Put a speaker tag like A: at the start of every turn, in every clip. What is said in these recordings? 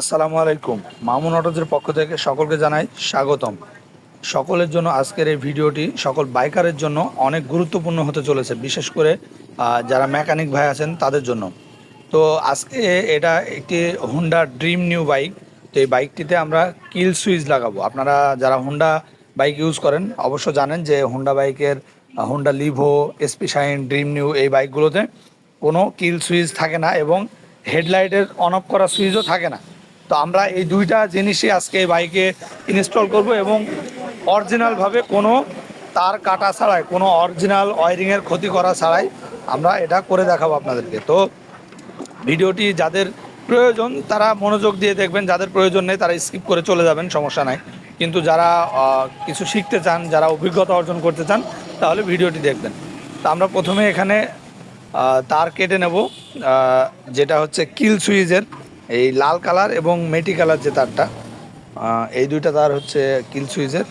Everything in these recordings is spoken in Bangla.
A: আসসালামু আলাইকুম। মামুন অটোজের পক্ষ থেকে সকলকে জানাই স্বাগতম। সকলের জন্য আজকের এই ভিডিওটি সকল বাইকারের জন্য অনেক গুরুত্বপূর্ণ হতে চলেছে, বিশেষ করে যারা মেকানিক ভাই আছেন তাদের জন্য। তো আজকে এটা একটি হুন্ডা ড্রিম নিউ বাইক তো এই বাইকটিতে আমরা কিল সুইচ লাগাবো। আপনারা যারা হুন্ডা বাইক ইউজ করেন, অবশ্য জানেন যে হুন্ডা বাইকের Honda Livo SP Shine Dream new এই বাইকগুলোতে কোনো কিল সুইচ থাকে না এবং হেডলাইটের অন অফ করা সুইচও থাকে না। তো আমরা এই দুইটা জিনিসই আজকে এই বাইকে ইনস্টল করব এবং অরিজিনালভাবে কোনো তার কাটা ছাড়াই, কোনো অরিজিনাল ওয়ারিংয়ের ক্ষতি করা ছাড়াই আমরা এটা করে দেখাবো আপনাদেরকে। তো ভিডিওটি যাদের প্রয়োজন তারা মনোযোগ দিয়ে দেখবেন, যাদের প্রয়োজন নেই তারা স্কিপ করে চলে যাবেন, সমস্যা নাই। কিন্তু যারা কিছু শিখতে চান, যারা অভিজ্ঞতা অর্জন করতে চান, তাহলে ভিডিওটি দেখবেন। তো আমরা প্রথমে এখানে তার কেটে নেব যেটা হচ্ছে কিল সুইচের এই লাল কালার এবং মেটি কালার যে তারটা এই দুইটা তার হচ্ছে কিল সুইচের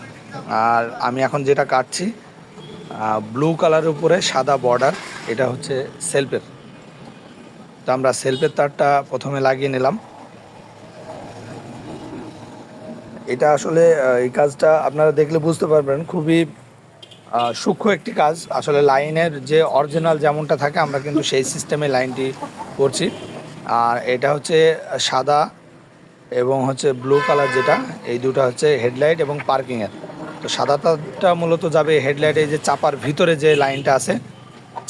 A: আর আমি এখন যেটা কাটছি ব্লু কালারের উপরে সাদা বর্ডার, এটা হচ্ছে সেলফের। তো আমরা সেলফের তারটা প্রথমে লাগিয়ে নিলাম। এটা আসলে এই কাজটা আপনারা দেখলে বুঝতে পারবেন, খুবই সূক্ষ্ম একটি কাজ। আসলে লাইনের যে অরিজিনাল যেমনটা থাকে, আমরা কিন্তু সেই সিস্টেমে লাইনটি করছি। আর এটা হচ্ছে সাদা এবং হচ্ছে ব্লু কালার যেটা, এই দুটো হচ্ছে হেডলাইট এবং পার্কিংয়ের তো সাদা তারটা মূলত যাবে হেডলাইটে যে চাপার ভিতরে যে লাইনটা আছে,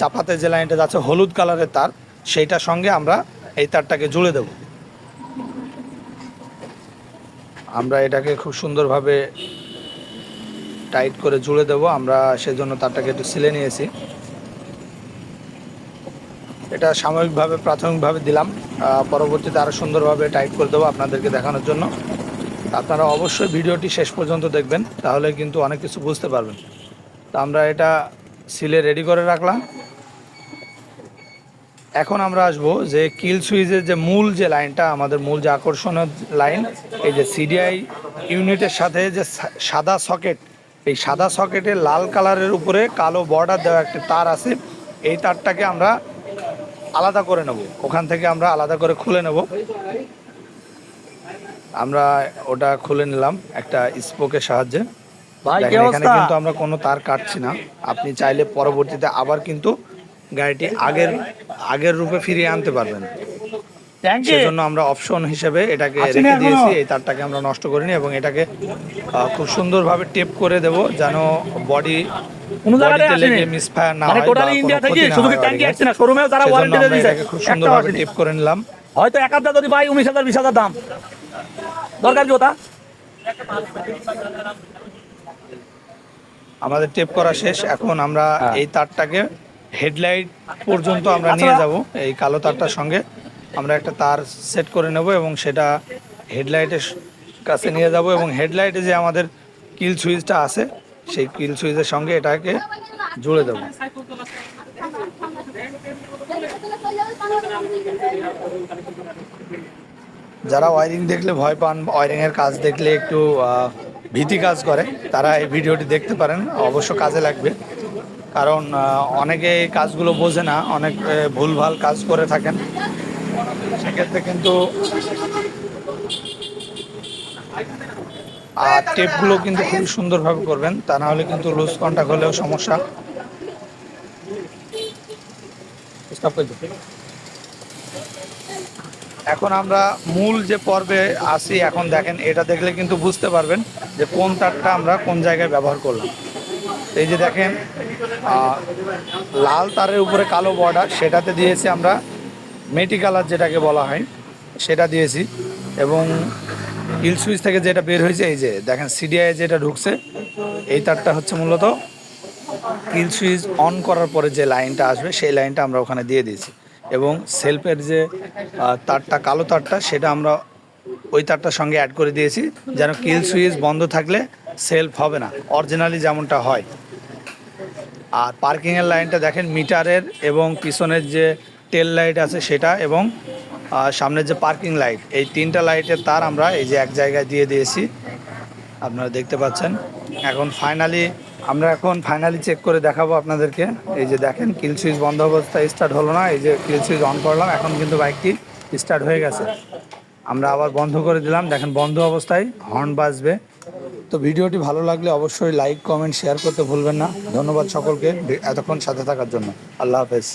A: চাপাতে যে লাইনটা যাচ্ছে হলুদ কালারের তার, সেইটার সঙ্গে আমরা এই তারটাকে জুড়ে দেব। আমরা এটাকে খুব সুন্দরভাবে টাইট করে জুড়ে দেব, আমরা সেজন্য তারটাকে একটু সিলে নিয়েছি। এটা সাময়িকভাবে, প্রাথমিকভাবে দিলাম। পরবর্তীতে আরও সুন্দরভাবে টাইট করে দেবো আপনাদেরকে দেখানোর জন্য। আপনারা অবশ্যই ভিডিওটি শেষ পর্যন্ত দেখবেন, তাহলে কিন্তু অনেক কিছু বুঝতে পারবেন। তো আমরা এটা সিলে রেডি করে রাখলাম। এখন আমরা আসব যে কিল সুইচের যে মূল যে লাইনটা, আমাদের মূল যে আকর্ষণের লাইন, এই যে সিডিআই ইউনিটের সাথে যে সাদা সকেট, এই সাদা সকেটে লাল কালারের উপরে কালো বর্ডার দেওয়া একটি তার আছে। এই তারটাকে আমরা আলাদা করে নেব। ওখান থেকে আমরা আলাদা করে খুলে নেব। আমরা ওটা খুলে নিলাম একটা স্পোকের সাহায্যে। এখানে কিন্তু আমরা কোনো তার কাটছি না। আপনি চাইলে পরবর্তীতে আবার কিন্তু গাড়িটি আগের আগের রূপে ফিরিয়ে আনতে পারবেন। সেজন্য আমরা অপশন হিসেবে এটাকে রেখে দিয়েছি এই তারটাকে আমরা নষ্ট করিনি এবং এটাকে খুব সুন্দরভাবে টেপ করে দেব যেন বডি
B: কোনো জায়গায়
A: লেগে মিসফায়ার না
B: মানে
A: হয়
B: টোটালি ইন্ডিয়া থেকে শুধু কি ট্যাঙ্কি আসছে না? শোরুমেও তারা ওয়ারেন্টি দিয়ে দিয়েছে
A: খুব
B: একটাও
A: সুন্দরভাবে টেপ করে নিলাম।
B: হয়তো এক হাজার যদি পাই উনিশ হাজার বিশ হাজার দাম। দরকার কি ওটা?
A: আমাদের টেপ করা শেষ। এখন আমরা
B: হ্যাঁ।
A: এই তারটাকে হেডলাইট পর্যন্ত আমরা
B: আচ্ছা।
A: নিয়ে যাব এই কালো তারটার সঙ্গে। আমরা একটা তার সেট করে নেব এবং সেটা হেডলাইটের কাছে নিয়ে যাব এবং হেডলাইটে যে আমাদের কিল সুইচটা আছে, সেই কিল সুইচের সঙ্গে এটাকে জুড়ে দেবো। যারা ওয়ারিং দেখলে ভয় পান, ওয়ারিংয়ের কাজ দেখলে একটু ভীতি কাজ করে, তারা এই ভিডিওটি দেখতে পারেন, অবশ্য কাজে লাগবে। কারণ অনেকে এই কাজগুলো বোঝে না, অনেক ভুলভাল কাজ করে থাকেন। সেক্ষেত্রে কিন্তু আর টেপগুলো কিন্তু খুবই সুন্দরভাবে করবেন। তা না হলে কিন্তু লুজ কন্টাক্ট হলেও সমস্যা। এখন আমরা মূল যে পর্বে আসি এখন দেখেন, এটা দেখলে কিন্তু বুঝতে পারবেন যে কোন তারটা আমরা কোন জায়গায় ব্যবহার করলাম। এই যে দেখেন লাল তারের উপরে কালো বর্ডার সেটাতে দিয়েছি আমরা মেটি কালার যেটাকে বলা হয়, সেটা দিয়েছি। এবং হিল সুইচ থেকে যেটা বের হয়েছে, এই যে দেখেন সিডিআই যেটা ঢুকছে, এই তারটা হচ্ছে মূলত কিল সুইচ অন করার পরে যে লাইনটা আসবে, সেই লাইনটা আমরা ওখানে দিয়ে দিয়েছি। এবং সেলফের যে তারটা, কালো তারটা, সেটা আমরা ওই তারটার সঙ্গে অ্যাড করে দিয়েছি, যেন কিল সুইচ বন্ধ থাকলে সেলফ হবে না, অরিজিনালি যেমনটা হয়। আর পার্কিংয়ের লাইনটা দেখেন, মিটারের এবং পিছনের যে টেল লাইট আছে সেটা এবং সামনের যে পার্কিং লাইট এই তিনটা লাইটের তার আমরা এই যে এক জায়গায় দিয়ে দিয়েছি। আপনারা দেখতে পাচ্ছেন। এখন ফাইনালি আমরা এখন ফাইনালি চেক করে দেখাবো আপনাদেরকে। এই যে দেখেন কিল সুইচ বন্ধ অবস্থায় স্টার্ট হলো না, এই যে কিল সুইচ অন করলাম, এখন কিন্তু বাইকটি স্টার্ট হয়ে গেছে। আমরা আবার বন্ধ করে দিলাম, দেখেন বন্ধ অবস্থায় হর্ন বাজবে। তো ভিডিওটি ভালো লাগলে অবশ্যই লাইক কমেন্ট শেয়ার করতে ভুলবেন না। ধন্যবাদ সকলকে, এতক্ষণ সাথে থাকার জন্য। আল্লাহ হাফেজ।